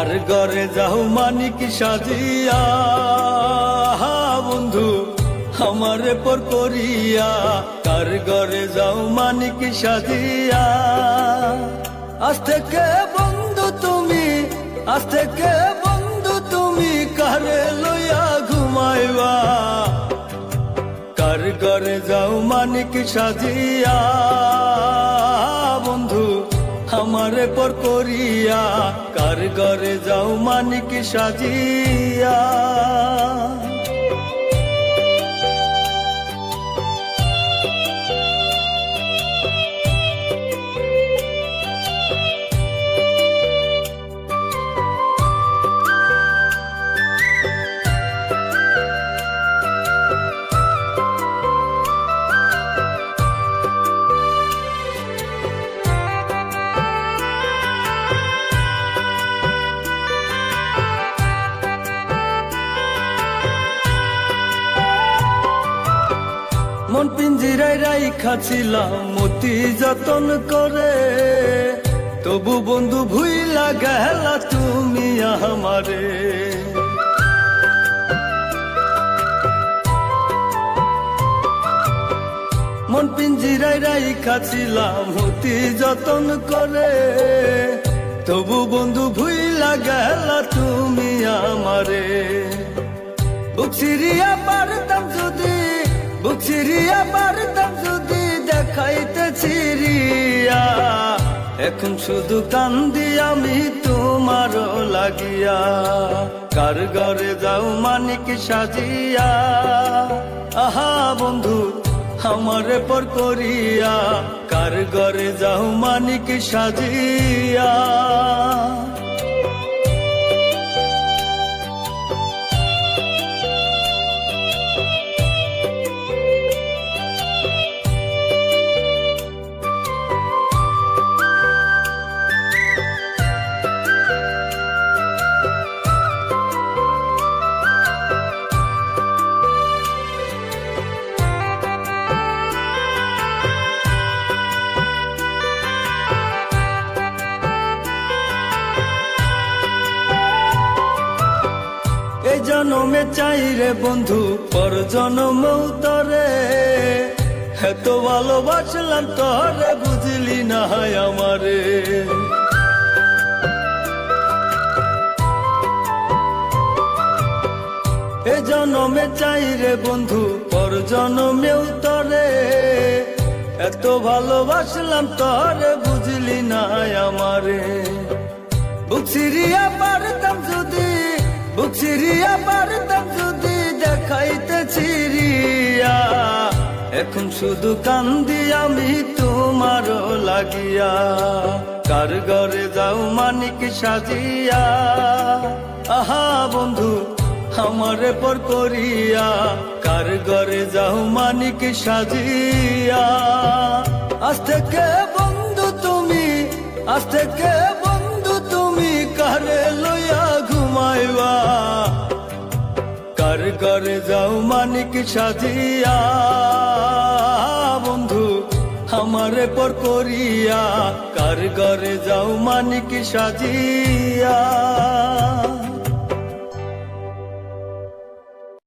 কার ঘরে যাও মানিক সাজিয়া। বন্ধু, আমারে পর করিয়া কার ঘরে যাও মানিক সাজিয়া। আজ থেকে বন্ধু তুমি, আজ থেকে বন্ধু তুমি কারে লইয়া ঘুমাইবা? কার ঘরে যাও মানিক সাজিয়া? বন্ধু আমারে পর করিয়া কার ঘরে যাও মানিক সাজিয়া। মন পিঞ্জিরায় রাইখা ছিলাম মতি যতন করে। তবু বন্ধু ভুইলা গেলা তুমি আমারে। মন পিঞ্জিরায় রাইখা ছিলাম মতি যতন করে। তবু বন্ধু ভুইলা গেলা তুমি আমারে। বুক সিরিয়া পারতাম যদি বুক সিরিয়া পারতাম যদি দেখাইতে ছিরিয়া এখন শুধু কান্দি আমি তোমার লাগিয়া। কার ঘরে যাও মানিক সাজিয়া। আহা বন্ধু, আমারে পর করিয়া। কার ঘরে যাও মানিক সাজিয়া। জনমে চাই রে বন্ধু, পর জনম তরে এত ভালোবাসলাম তরে বুঝলি না হয় আমারে। এ জনমে চাই রে বন্ধু, পর জনমেও তরে এত ভালোবাসলাম তরে বুঝলি না আমারে। যদি সিরিয়া পারতাম যদি দেখাইতে চিরিয়া এখন শুধু কান্দি আমি তোমার লাগিয়া। কার ঘরে যাও মানিক সাজিয়া। আহা বন্ধু, আমারে পর করিয়া। কার ঘরে যাও মানিক সাজিয়া। আজ থেকে বন্ধু তুমি, আজ থেকে কার যাও মানিক সাজিয়া বন্ধু আমারে পর করিয়া কার ঘরে যাও মানিক সাজিয়া।